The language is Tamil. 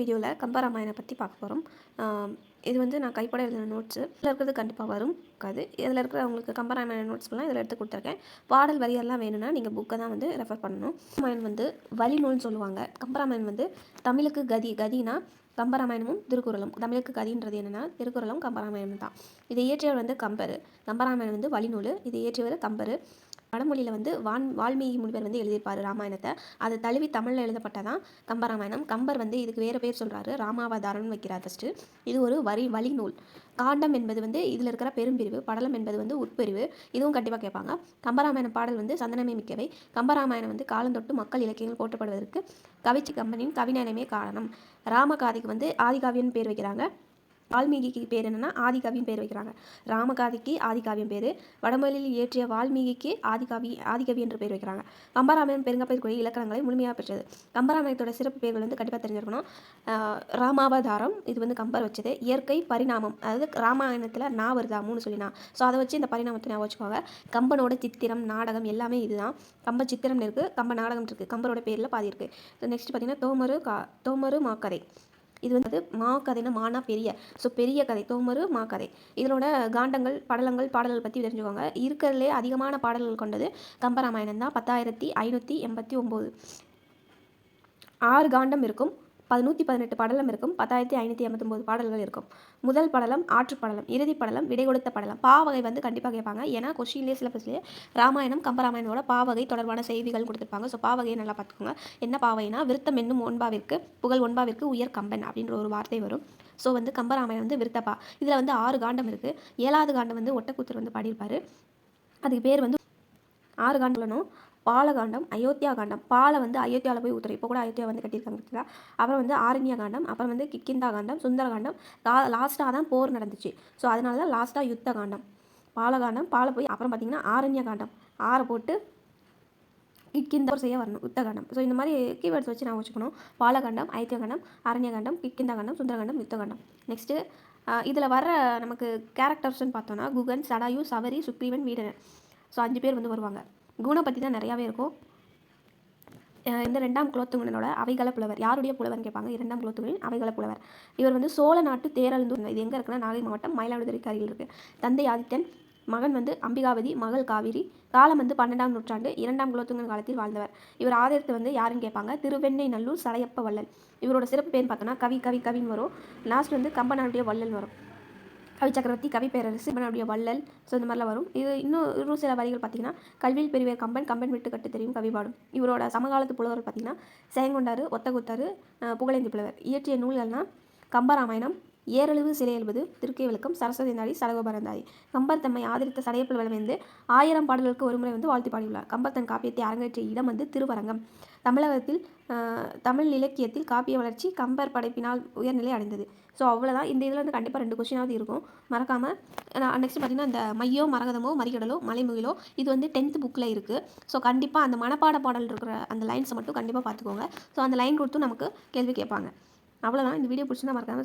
வீடியோவில் கம்பராமாயணம் பற்றி பார்க்க போகிறோம் இது வந்து நான் கைப்பட எழுதின நோட்ஸு இதில் இருக்கிறது கண்டிப்பாக வரும். இருக்காது இதில் இருக்கிற அவங்களுக்கு கம்பராமாயண நோட்ஸ்லாம் இதில் எடுத்து கொடுத்துருக்கேன். பாடல் வரியெல்லாம் வேணும்னா நீங்கள் புக்கை தான் வந்து ரெஃபர் பண்ணணும். ராமாயணம் வந்து வழிநூல்னு சொல்லுவாங்க. கம்பராமாயணம் வந்து தமிழுக்கு கதி கதினா கம்பராமாயணமும் திருக்குறளும். தமிழுக்கு கதின்றது என்னென்னா திருக்குறளும் கம்பராமாயணம் தான். இதை இயற்றியவர் வந்து கம்பர். கம்பராமாயணம் வந்து வழிநூல். இதை இயற்றியவர் கம்பர். வடமொழியில் வந்து வான் வால்மீகி முனிவர் வந்து எழுதியிருப்பார் ராமாயணத்தை. அதை தழுவி தமிழில் எழுதப்பட்டதான் கம்பராமாயணம். கம்பர் வந்து இதுக்கு வேறு பேர் சொல்கிறாரு ராமாவதாரம்னு வைக்கிறார் ஃபஸ்ட்டு இது ஒரு வரி வழி நூல் காண்டம் என்பது வந்து இதில் இருக்கிற பெரும்பிரிவு படலம் என்பது வந்து உட்பிரிவு. இதுவும் கண்டிப்பாக கேட்பாங்க. கம்பராமாயண பாடல் வந்து சந்தனமே மிக்கவை. கம்பராமாயணம் வந்து காலந்தொட்டு மக்கள் இலக்கியங்கள் போற்றப்படுவதற்கு கவிச்சி கம்பனின் கவிநயமே காரணம். ராமகாதிக்கு வந்து ஆதிகாவியன் பேர் வைக்கிறாங்க. வால்மீகிக்கு பேர் என்னென்னா ஆதிகாவியம் பேர் வைக்கிறாங்க. ராமகாதிக்கு ஆதிகாவியம் பேர் வடமொழியில் இயற்றிய வால்மீகிக்கு ஆதிகாவி ஆதிகவி என்று பேர் வைக்கிறாங்க. கம்பராமாயணம் பெருங்கப்பதற்குரிய இலக்கணங்களை முழுமையாக பெற்றது. கம்பராமாயணத்தோட சிறப்பு பேர்கள் வந்து கண்டிப்பாக தெரிஞ்சிருக்கணும். ராமாவதாரம் இது வந்து கம்பர் வச்சது. இயற்கை பரிணாமம் அதாவது ராமாயணத்தில் நான் வருதா மூணு சொல்லினா. ஸோ அதை வச்சு இந்த பரிணாமத்தை நான் வச்சுக்கோங்க. கம்பனோட சித்திரம் நாடகம் எல்லாமே இதுதான். கம்ப சித்திரம் இருக்குது கம்ப நாடகம் இருக்குது கம்பரோட பேரில் பாதி இருக்குது நெக்ஸ்ட் பார்த்தீங்கன்னா தோமரு கா தோமரு மாக்கதை. இது வந்து மா கதைன்னா மானா பெரிய. ஸோ பெரிய கதை. தோமரு மா கதை. இதனோட காண்டங்கள் படலங்கள் பாடல்கள் பற்றி தெரிஞ்சுக்கோங்க. இருக்கிறதுலே அதிகமான பாடல்கள் கொண்டது கம்பராமாயணம் தான் பத்தாயிரத்தி ஐநூற்றி எண்பத்தி ஒம்பது. ஆறு காண்டம் இருக்கும். பதினூற்றி பதினெட்டு படலம் இருக்கும். பத்தாயிரத்தி ஐநூற்றி ஐம்பத்தொம்போது பாடல்கள் இருக்கும். முதல் படலம் ஆற்று படலம் இறுதி படலம் விடை கொடுத்த படலம். பாவகை வந்து கண்டிப்பாக கேட்பாங்க. ஏன்னா கொஷின்லேயே சிலபஸ்லேயே ராமாயணம் கம்பராமாயணோட பாவகை தொடர்பான செய்திகள் கொடுத்துருப்பாங்க. ஸோ பாவகையை நல்லா பார்த்துக்கோங்க. என்ன பாவகைனா விருத்தம் என்னும் ஒன்பாவிற்கு புகழ் ஒன்பாவிற்கு உயர் கம்பன் அப்படின்ற ஒரு வார்த்தை வரும். ஸோ வந்து கம்பராமாயணம் வந்து விருத்தப்பா இதில் வந்து ஆறு காண்டம் இருக்குது ஏழாவது காண்டம் வந்து ஒட்டக்கூத்தர் வந்து பாடியிருப்பார். அதுக்கு பேர் வந்து ஆறு காண்டலனும் பாலகாண்டம் அயோத்தியா காண்டம். பாலை வந்து அயோத்தியாவில் போய் ஊற்றுறோம் இப்போ கூட அயோத்தியா வந்து கட்டியிருக்காங்க பார்த்தீங்களா அப்புறம் வந்து ஆரண்யா காண்டம் அப்புறம் வந்து கிக்கிந்தா காண்டம் சுந்தர காண்டம். லா லாஸ்ட்டாக தான் போர் நடந்துச்சு. ஸோ அதனால தான் லாஸ்ட்டாக யுத்த காண்டம். பாலகாண்டம் பாலை போய் அப்புறம் பார்த்திங்கன்னா ஆரண்ய காண்டம். ஆறை போட்டு கிக்கிந்த செய்ய வரணும் யுத்தகாண்டம் ஸோ இந்த மாதிரி கீவேர்ட்ஸ் வச்சு நான் வச்சுக்கணும். பாலகாண்டம் ஐத்தியகாண்டம் அரண்யகாண்டம் கிக்கிந்தாகாண்டம் சுந்தரகாண்டம் யுத்தகாண்டம் நெக்ஸ்ட்டு இதில் வர நமக்கு கேரக்டர்ஸ்னு பார்த்தோன்னா குகன் சடாயு சவரி சுக்ரீவன் வீடன் ஸோ அஞ்சு பேர் வந்து வருவாங்க. குணம் பற்றி தான் நிறையாவே இருக்கும். இந்த ரெண்டாம் குலோத்துங்கனோட அவைகள புலவர். யாருடைய புலவர்னு கேட்பாங்க? இரண்டாம் குலோத்துங்கனின் அவைகள புலவர். இவர் வந்து சோழ நாட்டு தேரழுந்தூர். இது எங்கே இருக்குன்னா நாகை மாவட்டம் மயிலாடுதுறைக்கு அருகில் இருக்குது தந்தை ஆதித்தன் மகன் வந்து அம்பிகாவதி மகள் காவிரி. காலம் வந்து பன்னெண்டாம் நூற்றாண்டு. இரண்டாம் குலோத்துங்கன் காலத்தில் வாழ்ந்தவர். இவர் ஆதரித்து வந்து யாருன்னு கேட்பாங்க? திருவெண்ணை நல்லூர் சடையப்ப வள்ளல். இவரோட சிறப்பு பேர் பார்த்தோன்னா கவி கவி கவின்னு வரும். லாஸ்ட் வந்து கம்பனாருடைய வள்ளல் வரும். கவி சக்கரவர்த்தி கவி பேரரசு இவனுடைய வள்ளல் ஸோ இந்த மாதிரிலாம் வரும். இது இன்னும் இன்னும் சில வரிகள் பார்த்தீங்கன்னா கல்வியில் பெரியவர் கம்பன் கம்பன் விட்டு கட்டு தெரியும் கவி பாடும். இவரோட சமகாலத்து புலவர் பார்த்தீங்கன்னா செயங்கொண்டாரு ஒத்தகுத்தாரு புகழேந்தி புலவர். இயற்றிய நூல்கள்னால் கம்பராமாயணம் ஏரழிவு சிலை எழுபது திருக்கை விளக்கம் சரஸ்வதி நாடி சடகோபரந்தாரி கம்பர் தம்மை ஆதரித்த சடையப்புலவலம் வந்து ஆயிரம் பாடல்களுக்கு ஒருமுறை வந்து வாழ்த்து பாடியுள்ளார். கம்பர் தன் காப்பியத்தை அரங்கேற்றிய இடம் வந்து திருவரங்கம். தமிழகத்தில் தமிழ் இலக்கியத்தில் காப்பிய வளர்ச்சி கம்பர் படைப்பினால் உயர்நிலை அடைந்தது. ஸோ அவ்வளோதான் இந்த இதில் வந்து கண்டிப்பாக ரெண்டு கொஷினாவது இருக்கும். மறக்காமல் நெக்ஸ்ட் பார்த்திங்கன்னா இந்த மையோ மரகதமோ மறிகடலோ மலைமுகிலோ இது வந்து டென்த் புக்கில் இருக்குது ஸோ கண்டிப்பாக அந்த மனப்பாட பாடல் இருக்கிற அந்த லைன்ஸை மட்டும் கண்டிப்பாக பார்த்துக்கோங்க. ஸோ அந்த லைன் கொடுத்தும் நமக்கு கேள்வி கேட்பாங்க. அவ்வளோதான் இந்த வீடியோ பிடிச்சிருந்தா மறக்காமல்